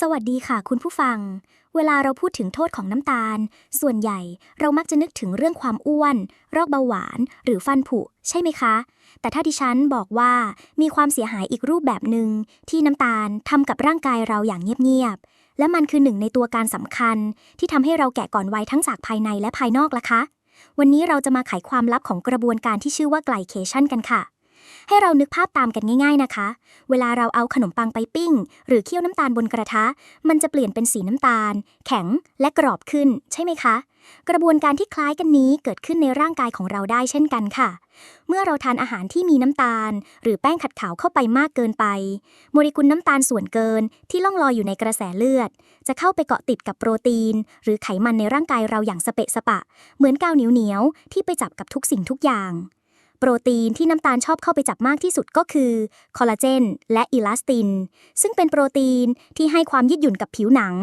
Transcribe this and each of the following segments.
สวัสดีค่ะคุณผู้ฟัง เวลาเราพูดถึงโทษของน้ำตาล ส่วนใหญ่เรามักจะนึกถึงเรื่องความอ้วนโรคเบาหวาน หรือฟันผุ ใช่ไหมคะ แต่ถ้าดิฉันบอกว่ามีความเสียหายอีกรูปแบบหนึ่งที่น้ำตาลทำกับร่างกายเราอย่างเงียบๆ และมันคือหนึ่งในตัวการสำคัญ ที่ทำให้เราแก่ก่อนวัยทั้งจากภายในและภายนอกล่ะคะ วันนี้เราจะมาไขความลับของกระบวนการที่ชื่อว่าไกลเคชันกันค่ะ ให้เรานึกภาพตามกันง่ายๆนะคะ เวลาเราเอาขนมปังไปปิ้ง หรือเคี่ยวน้ำตาลบนกระทะ มันจะเปลี่ยนเป็นสีน้ำตาล แข็งและกรอบขึ้น ใช่ไหมคะ กระบวนการที่คล้ายกันนี้เกิดขึ้นในร่างกายของเราได้เช่นกันค่ะ เมื่อเราทานอาหารที่มีน้ำตาล หรือแป้งขัดขาวเข้าไปมากเกินไป โมเลกุลน้ำตาลส่วนเกิน ที่ล่องลอยอยู่ในกระแสเลือด จะเข้าไปเกาะติดกับโปรตีน หรือไขมันในร่างกายเราอย่างสเปะสปะ เหมือนกาวเหนียวๆที่ไปจับกับทุกสิ่งทุกอย่าง โปรตีนที่น้ำตาลชอบเข้าไปจับมากที่สุดก็คือคอลลาเจนและอิลาสติน ซึ่งเป็นโปรตีนที่ให้ความยืดหยุ่นกับผิวหนัง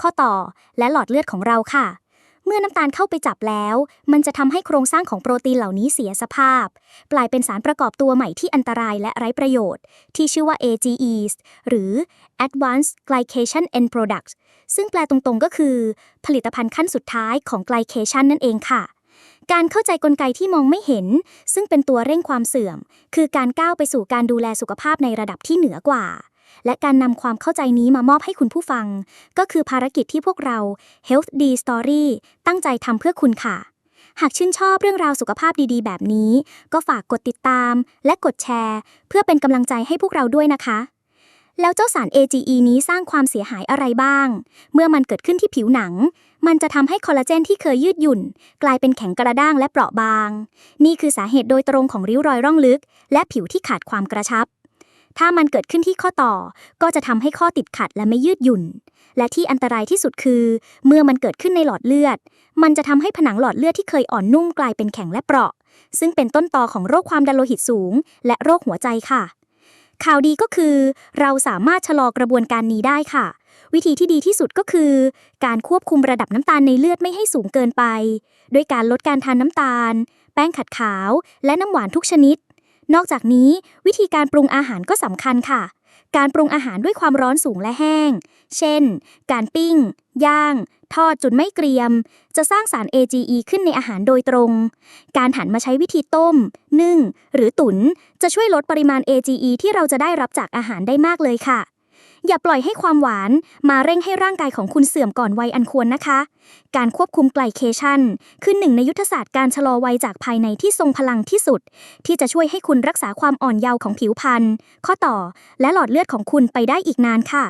ข้อต่อและหลอดเลือดของเราค่ะ เมื่อน้ำตาลเข้าไปจับแล้ว มันจะทำให้โครงสร้างของโปรตีนเหล่านี้เสียสภาพ กลายเป็นสารประกอบตัวใหม่ที่อันตรายและไร้ประโยชน์ ที่ชื่อว่า AGEs หรือ Advanced Glycation End Products ซึ่งแปลตรงๆก็คือ ผลิตภัณฑ์ขั้นสุดท้ายของ glycation นั่นเองค่ะ การเข้าใจกลไกที่มองไม่เห็น ซึ่งเป็นตัวเร่งความเสื่อม คือการก้าวไปสู่การดูแลสุขภาพในระดับที่เหนือกว่า และการนำความเข้าใจนี้มามอบให้คุณผู้ฟัง ก็คือภารกิจที่พวกเรา Health D Story ตั้งใจทำเพื่อคุณค่ะ หากชื่นชอบเรื่องราวสุขภาพดีๆ แบบนี้ ก็ฝากกดติดตาม และกดแชร์ เพื่อเป็นกำลังใจให้พวกเราด้วยนะคะ แล้วเจ้าสาร AGE นี้สร้างความเสียหายอะไรบ้าง เมื่อมันเกิดขึ้นที่ผิวหนัง มันจะทำให้คอลลาเจนที่เคยยืดหยุ่น กลายเป็นแข็งกระด้างและเปราะบาง นี่คือสาเหตุโดยตรงของริ้วรอยร่องลึก และผิวที่ขาดความกระชับ ถ้ามันเกิดขึ้นที่ข้อต่อ ก็จะทำให้ข้อติดขัดและไม่ยืดหยุ่น และที่อันตรายที่สุดคือ เมื่อมันเกิดขึ้นในหลอดเลือด มันจะทำให้ผนังหลอดเลือดที่เคยอ่อนนุ่มกลายเป็นแข็งและเปราะ ซึ่งเป็นต้นตอของโรคความดันโลหิตสูง และโรคหัวใจค่ะ ข่าวดีก็คือ เราสามารถชะลอกระบวนการนี้ได้ค่ะ วิธีที่ดีที่สุดก็คือ การควบคุมระดับน้ำตาลในเลือดไม่ให้สูงเกินไป ด้วยการลดการทานน้ำตาล แป้งขัดขาว และน้ำหวานทุกชนิด นอกจากนี้ วิธีการปรุงอาหารก็สำคัญค่ะ การปรุงอาหารด้วยความร้อนสูงและแห้ง เช่น การปิ้ง ย่าง ทอดจนไม่เกรียม จะสร้างสาร AGE ขึ้นในอาหารโดยตรง การหันมาใช้วิธีต้ม นึ่ง หรือตุนจะช่วยลดปริมาณ AGE ที่เราจะได้รับจากอาหารได้มากเลยค่ะ อย่าปล่อยให้ความหวานมาเร่งให้ร่างกายของคุณเสื่อมก่อนวัยอันควรนะคะ การควบคุมไกลเคชันคือหนึ่งในยุทธศาสตร์การชะลอวัยจากภายในที่ทรงพลังที่สุด ที่จะช่วยให้คุณรักษาความอ่อนเยาว์ของผิวพรรณข้อต่อ และหลอดเลือดของคุณไปได้อีกนานค่ะ